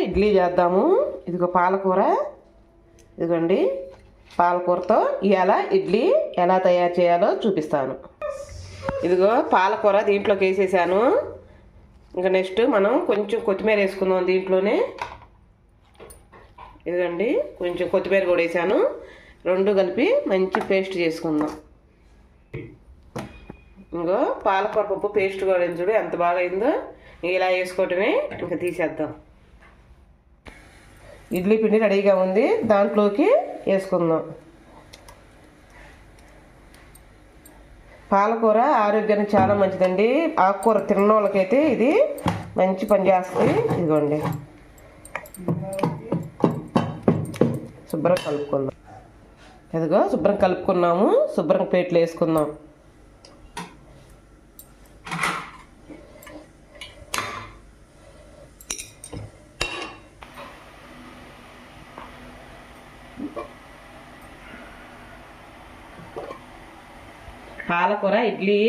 ఇడ్లీ చేద్దాము. ఇదిగో పాలకూర. ఇదిగోండి. పాలకూరతో ఇవాళ ఇడ్లీ ఎలా తయారు చేయాలో చూపిస్తాను. ఇదిగో పాలకూర దీంట్లోకి వేసేసాను. ఇంకా నెక్స్ట్ మనం కొంచెం కొత్తిమీర వేసుకుందాం దీంట్లోనే. ఇదిగోండి కొంచెం కొత్తిమీర కూడా వేసాను. రెండు కలిపి మంచి పేస్ట్ చేసుకుందాం. ఇంకో పాలకూర పప్పు పేస్ట్ కూడా చూడు ఎంత బాగా అయిందో. ఇలా వేసుకోవటమే ఇంకా తీసేద్దాం. ఇడ్లీ పిండి రెడీగా ఉంది. దాంట్లోకి వేసుకుందాం. పాలకూర ఆరోగ్యానికి చాలా మంచిదండి. ఆకుకూర తిన్న వాళ్ళకైతే ఇది మంచి పని చేస్తుంది. ఇదిగోండి. శుభ్రం కలుపుకుందాం. ఇదిగో శుభ్రం కలుపుకున్నాము. శుభ్రం ప్లేట్లు వేసుకుందాం. పాలకూర ఇడ్లీ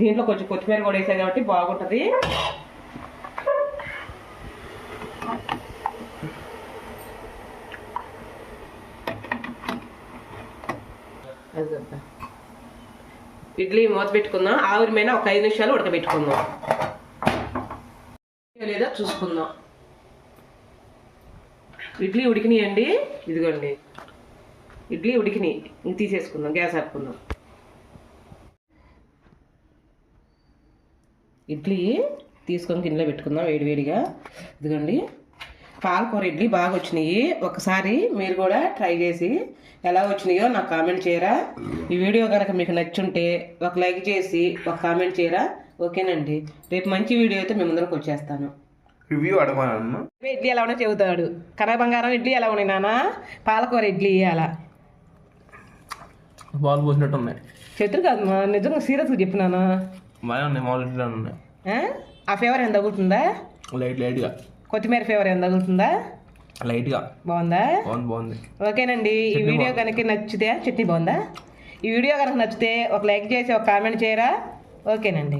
దీంట్లో కొంచెం కొత్తిమీర కూడా వేసాయి కాబట్టి బాగుంటుంది. ఇడ్లీ మూత పెట్టుకుందాం. ఆవిరి మీద ఒక ఐదు నిమిషాలు ఉడకబెట్టుకుందాం. లేదా చూసుకుందాం. ఇడ్లీ ఉడికినాయండి. ఇదిగోండి. ఇడ్లీ ఉడికినాయి ఇంక తీసేసుకుందాం గ్యాస్ ఆపుకుందాం. ఇడ్లీ తీసుకొని గిన్నెలో పెట్టుకుందాం వేడివేడిగా ఇదిగోండి. పాలకూర ఇడ్లీ బాగా వచ్చినాయి. ఒకసారి మీరు కూడా ట్రై చేసి ఎలా వచ్చినాయో నాకు కామెంట్ చేయరా. ఈ వీడియో కనుక మీకు నచ్చుంటే ఒక లైక్ చేసి ఒక కామెంట్ చేయరా. ఓకేనండి. రేపు మంచి వీడియో అయితే మీ ముందరకు వచ్చేస్తాను. రివ్యూ అడగమన్నా ఇడ్లీ ఎలా ఉన్నా చెబుతాడు. కనక బంగారం ఇడ్లీ ఎలా ఉన్నాయి నాన్న పాలకూర ఇడ్లీ అలా బాల్ పోసినట్టు ఉన్నాయి. చెతురు కాదు మా నిజంగా సీరియస్గా చెప్పినానా? బాగా ఉన్నాయి మామూలు ఇట్లా ఉన్నాయి. ఆ? ఆ ఫేవర్ ఎంత తగ్గుతుందా లైట్ లైట్గా. కొత్తిమీర ఫేవర్ ఎంత తగ్గుతుందా లైట్గా. బాగుందా? బాగుంది బాగుంది. ఓకేనండి ఈ వీడియో కనుక నచ్చితే చట్నీ బాగుందా? ఈ వీడియో కనుక నచ్చితే ఒక లైక్ చేసి ఒక కామెంట్ చేయరా? ఓకేనండి.